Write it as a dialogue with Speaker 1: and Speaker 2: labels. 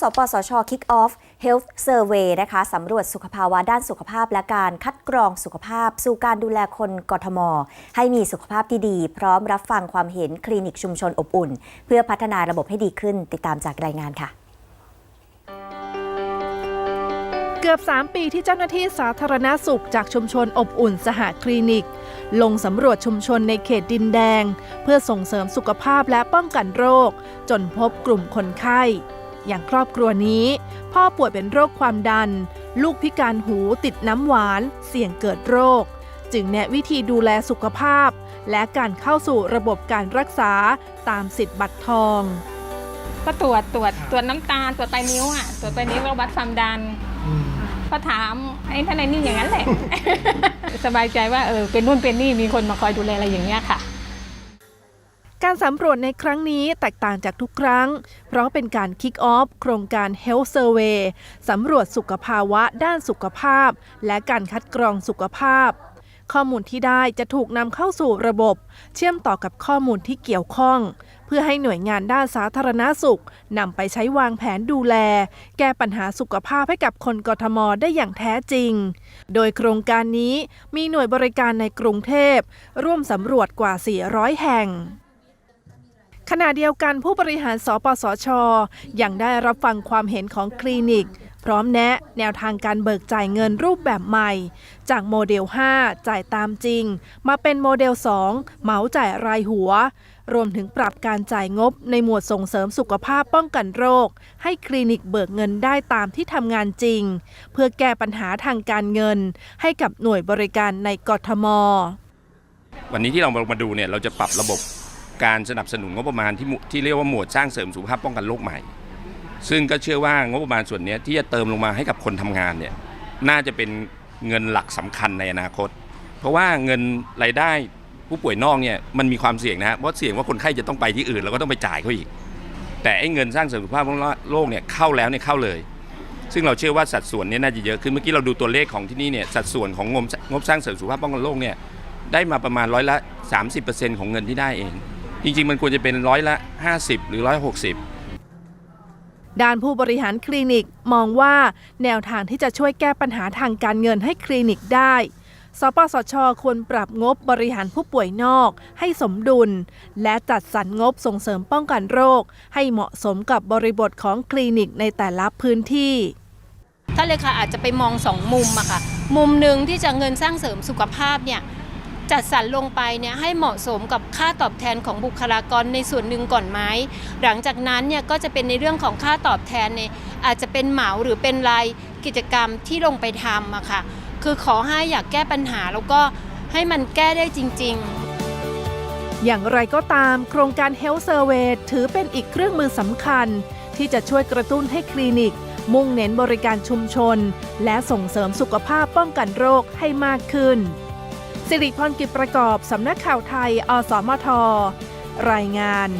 Speaker 1: สปสช Kick Off Health Survey นะคะสำรวจสุขภาวะด้านสุขภาพและการคัดกรองสุขภาพ สู่การดูแลคนกทม ให้มีสุขภาพที่ดี พร้อมรับฟังความเห็นคลินิกชุมชนอบอุ่น เพื่อพัฒนาระบบให้ดีขึ้น ติดตามจากรายงานค่ะ
Speaker 2: เกือบ 3 ปีที่เจ้าหน้าที่สาธารณาสุขจากชุมชนอบอุ่นสหคลินิก ลงสำรวจชุมชนในเขตดินแดง เพื่อส่งเสริมสุขภาพและป้องกันโรค จนพบกลุ่มคนไข้ อย่างครอบครัวนี้ พ่อป่วยเป็นโรคความดัน ลูกพิการหูติดน้ำหวาน เสี่ยงเกิดโรค จึงแนะวิธีดูแลสุขภาพ และการเข้าสู่ระบบการรักษาตามสิทธิ์บัตรทอง
Speaker 3: ก็ตรวจตรวจตรวจน้ำตาลตรวจไตนิ้วอะตรวจไตนิ้วแล้ววัดความดันก็ถามไอ้ท่านไอ้นี่อย่างนั้นแหละ สบายใจว่าเออเป็นนู่นเป็นนี่มีคนมาคอยดูแลอะไรอย่างเงี้ยค่ะ
Speaker 2: การสำรวจในครั้งนี้แตกต่างจากทุกครั้ง เพราะเป็นการ Kick Off โครงการ Health Survey สำรวจสุขภาวะด้านสุขภาพ และการคัดกรองสุขภาพ ข้อมูลที่ได้จะถูกนำเข้าสู่ระบบ เชื่อมต่อกับข้อมูลที่เกี่ยวข้อง เพื่อให้หน่วยงานด้านสาธารณาสุขนำไปใช้วางแผนดูแล แก้ปัญหาสุขภาพให้กับคนกทมได้อย่างแท้จริง โดยโครงการนี้มีหน่วยบริการในกรุงเทพ ร่วมสำรวจกว่า 400 แห่ง ขณะเดียวกันผู้บริหารสปสช ยังได้รับฟังความเห็นของคลินิก พร้อมแนะแนวทางการเบิกจ่ายเงินรูปแบบใหม่ จากโมเดล 5 จ่ายตามจริง มาเป็นโมเดล 2 เหมาจ่ายรายหัว รวมถึงปรับการจ่ายงบในหมวดส่งเสริมสุขภาพป้องกันโรค ให้คลินิกเบิกเงินได้ตามที่ทำงานจริง เพื่อแก้ปัญหาทางการเงิน ให้กับหน่วยบริการในกทม
Speaker 4: วันนี้ที่เรามาดูเนี่ยเราจะปรับระบบ การสนับสนุนงบประมาณที่ที่เรียกว่าหมวดสร้างเสริมสุขภาพป้องกันโรคใหม่ ซึ่งก็เชื่อว่างบประมาณส่วนนี้ที่จะเติมลงมาให้กับคนทำงานเนี่ยน่าจะเป็นเงินหลักสำคัญในอนาคต เพราะว่าเงินรายได้ผู้ป่วยนอกเนี่ยมันมีความเสี่ยงนะเพราะเสี่ยงว่าคนไข้จะต้องไปที่อื่นแล้วก็ต้องไปจ่ายเขาอีก แต่ไอ้เงินสร้างเสริมสุขภาพป้องกันโรคเนี่ยเข้าแล้วเนี่ยเข้าเลย ซึ่งเราเชื่อว่าสัดส่วนเนี้น่าจะเยอะขึ้นเมื่อกี้เราดูตัวเลขของที่นี่เนี่ยสัดส่วนของงบงบสร้างเสริมสุขภาพป้องกันโรคเนี่ยได้มาประมาณร้อยละ 30%ของเงินที่ได้เอง จริง ๆ มันควรจะเป็นร้อยละ 50 หรือ 160
Speaker 2: ด้านผู้บริหารคลินิกมองว่าแนวทางที่จะช่วยแก้ปัญหาทางการเงินให้คลินิกได้ สปสช ควรปรับงบบริหารผู้ป่วยนอก ให้สมดุล และจัดสรรงบส่งเสริมป้องกันโรค ให้เหมาะสมกับบริบทของคลินิกในแต่ละพื้นที่
Speaker 5: ท่านเลขาอาจจะไปมองสองมุมอะค่ะ มุมหนึ่งที่จะเงินสร้างเสริมสุขภาพเนี่ย จัดสรรลงไปเนี่ยให้เหมาะสมกับค่าตอบแทนของบุคลากรในส่วนหนึ่งก่อนไหมหลังจากนั้นเนี่ยก็จะเป็นในเรื่องของค่าตอบแทนเนี่ยอาจจะเป็นเหมาหรือเป็นรายกิจกรรมที่ลงไปทำอะค่ะคือขอให้อยากแก้ปัญหาแล้วก็ให้มันแก้ได้จริง ๆ
Speaker 2: อย่างไรก็ตาม โครงการ Health Survey ถือเป็นอีกเครื่องมือสำคัญ ที่จะช่วยกระตุ้นให้คลินิก มุ่งเน้นบริการชุมชน และส่งเสริมสุขภาพป้องกันโรคให้มากขึ้น สิริพรกิจประกอบ สำนักข่าวไทย อสมท รายงาน